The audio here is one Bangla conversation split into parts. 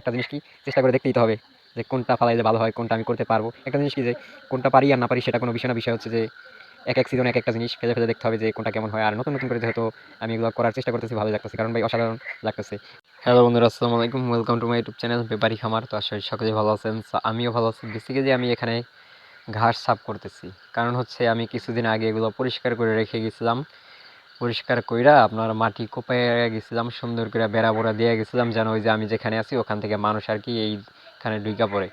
একটা জিনিস কি চেষ্টা করে দেখতেই তো হবে যে কোনটা ফালাইলে ভালো হয়, কোনটা আমি করতে পারব। একটা জিনিস কি যে কোনটা পারি আর না পারি সেটা কোনো বিষয় না, বিষয় হচ্ছে যে এক এক সিজনে এক একটা জিনিস ফেলে ফেলে দেখতে হবে যে কোনটা কেমন হয়। আর নতুন নতুন করে যেহেতু আমি এগুলো করার চেষ্টা করতেছি ভালো লাগতেছে। কারণ ভাই, অসাধারণ লাগতেছে। হ্যালো বন্ধুরা, আসসালামু আলাইকুম। Welcome to my YouTube channel বেপারি খামার তো আসলে সকলেই ভালো আছেন। আমিও ভালো আছি। বেসিক্যালি আমি এখানে ঘাস সাফ করতেছি। কারণ হচ্ছে আমি কিছুদিন আগে এগুলো পরিষ্কার করে রেখে গেছিলাম। পরিষ্কার কইরা আপনার মাটি কোপায় গেছিলাম, সুন্দর করে বেড়া বোড়া দিয়ে গেছিলাম, যেন ওই যে আমি যেখানে আছি, ওখান থেকে মানুষ আর কি এইখানে ঢুইকা পড়ে।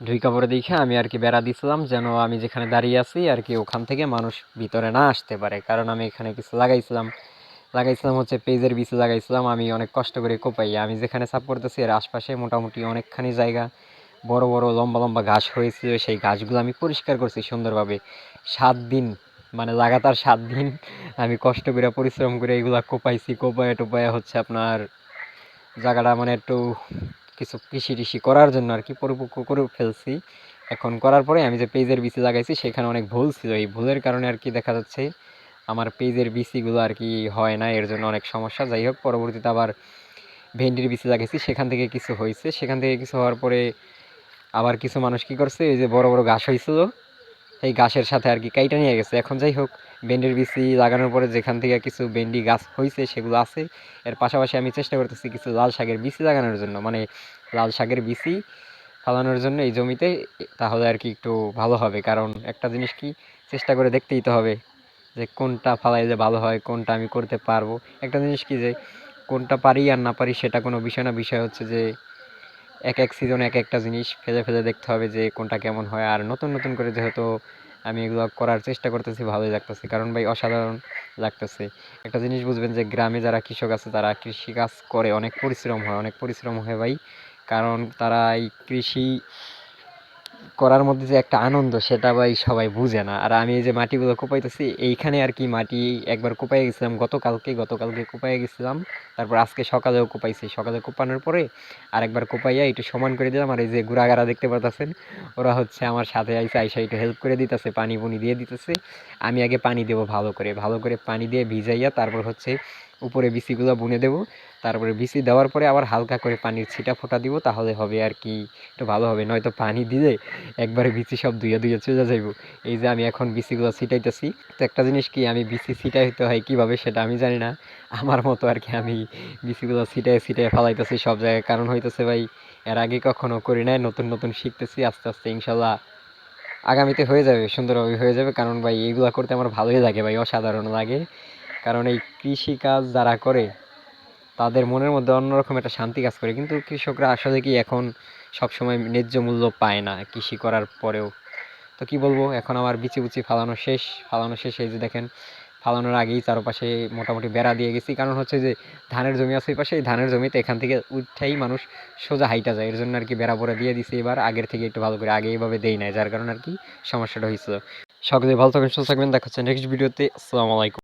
ঢুইকা পড়ে দেখে আমি আর কি বেড়া দিছিলাম, যেন আমি যেখানে দাঁড়িয়ে আছি আর কি ওখান থেকে মানুষ ভিতরে না আসতে পারে। কারণ আমি এখানে কিছু লাগাইছিলাম লাগাইছিলাম হচ্ছে পেজের বিচে লাগাইছিলাম, আমি অনেক কষ্ট করে কোপাই আমি যেখানে সাপ করতেছি এর আশপাশে মোটামুটি অনেকখানি জায়গা, বড় বড় লম্বা লম্বা ঘাস হয়েছিল, সেই ঘাসগুলো আমি পরিষ্কার করছি সুন্দরভাবে। সাত দিন মানে লাগাতার সাত দিন আমি কষ্ট করে পরিশ্রম করে এগুলা কোপাইছি, কোপায় টোপায় হচ্ছে আপনার জায়গাটা মানে একটু কিছু কৃষি টিষি করার জন্য আর কি পরিপক্ক করে ফেলছি। এখন করার পরে আমি যে পেজের বিচি লাগাইছি সেখানে অনেক ভুল ছিল। এই ভুলের কারণে আর কি দেখা যাচ্ছে আমার পেজের বিচিগুলো আর কি হয় না, এর জন্য অনেক সমস্যা। যাই হোক, পরবর্তীতে আবার ভেন্ডির বিচি লাগাইছি। সেখান থেকে কিছু হয়েছে। সেখান থেকে কিছু হওয়ার পরে আবার কিছু মানুষ কি করছে, এই যে বড় বড় ঘাস হয়েছিল এই গাছের সাথে আর কি কাইটা নিয়ে গেছে। এখন যাই হোক, ভেন্ডির বিচি লাগানোর পরে যেখান থেকে কিছু ভেন্ডি গাছ হয়েছে সেগুলো আছে। এর পাশাপাশি আমি চেষ্টা করতেছি কিছু লাল শাকের বিচি লাগানোর জন্য। মানে লাল শাকের বিচি ফালানোর জন্য এই জমিতে, তাহলে আর কি একটু ভালো হবে। কারণ একটা জিনিস কি, চেষ্টা করে দেখতেই তো হবে যে কোনটা ফালাইলে ভালো হয়, কোনটা আমি করতে পারব। একটা জিনিস কি যে, কোনটা পারি আর না পারি, সেটা কোনো বিষয় না। বিষয় হচ্ছে যে এক এক সিজন এক একটা জিনিস ফেজে ফেজে দেখতে হবে যে কোনটা কেমন হয়। আর নতুন নতুন করে যেহেতু আমি এগুলো করার চেষ্টা করতেছি, ভালোই লাগতেছে। কারণ ভাই, অসাধারণ লাগতেছে। একটা জিনিস বুঝবেন যে গ্রামে যারা কৃষক আছে, তারা কৃষিকাজ করে, অনেক পরিশ্রম হয়, অনেক পরিশ্রম হয় ভাই। কারণ তারা এই কৃষি করার মধ্যে যে একটা আনন্দ, সেটা ভাই সবাই বুঝে না। আর আমি এই যে মাটিগুলো কোপাইতেছি, এইখানে আর কি মাটি একবার কোপাই গেছিলাম, গতকালকে গতকালকে কোপাই গেছিলাম। তারপর আজকে সকালেও কোপাইছি। সকালে কোপানোর পরে আর একবার কোপাইয়া একটু সমান করে দিলাম। আর এই যে গুড়াগাড়া দেখতে পারতেছেন, ওরা হচ্ছে আমার সাথে আইসে আইসা একটু হেল্প করে দিতেছে পানি পুনি দিয়ে দিতেছে। আমি আগে পানি দেবো ভালো করে। ভালো করে পানি দিয়ে ভিজাইয়া তারপর হচ্ছে উপরে বিচিগুলো বুনে দেবো। তারপরে বিচি দেওয়ার পরে আবার হালকা করে পানির ছিটা ফোটা দিব, তাহলে হবে আর কি একটু ভালো হবে। নয়তো পানি দিলে একবারে বিচি সব ধুয়ে ধুয়ে চলে যাইব। এই যে আমি এখন বিচিগুলো ছিটাইতেছি। তো একটা জিনিস কি, আমি বিচি ছিটাইতে হয় কীভাবে সেটা আমি জানি না। আমার মতো আর কি আমি বিচিগুলো ছিটাই ছিটাই ফালাইতেছি সব জায়গায়। কারণ হইতেছে ভাই, এর আগে কখনো করি নাই, নতুন নতুন শিখতেছি, আস্তে আস্তে ইনশাল্লাহ আগামীতে হয়ে যাবে, সুন্দরভাবে হয়ে যাবে। কারণ ভাই, এইগুলো করতে আমার ভালোই লাগে ভাই, অসাধারণ লাগে। কারণ এই কৃষিকাজ যারা করে, তাদের মনের মধ্যে অন্যরকম একটা শান্তি কাজ করে। কিন্তু কৃষকরা আসলে কি এখন সবসময় ন্যায্য মূল্য পায় না কৃষি করার পরেও? তো কি বলব, এখন আমার বিচি বুচি ফালানো শেষ। ফালানো শেষ এই যে দেখেন, ফালানোর আগেই চারপাশে মোটামুটি বেড়া দিয়ে গেছি। কারণ হচ্ছে যে ধানের জমি আছে এই পাশে, এই ধানের জমিতে এখান থেকে উঠেই মানুষ সোজা হাইটা যায়। এর জন্য আর কি বেড়া পড়া দিয়ে দিছি এবার। আগের থেকে একটু ভালো করে, আগে এইভাবে দেই নাই, যার কারণে আর কি সমস্যাটা হয়েছিল। সকলে ভালো থাকবেন, সুস্থ থাকবেন। দেখা হচ্ছে নেক্সট ভিডিওতে আসসালামু আলাইকুম।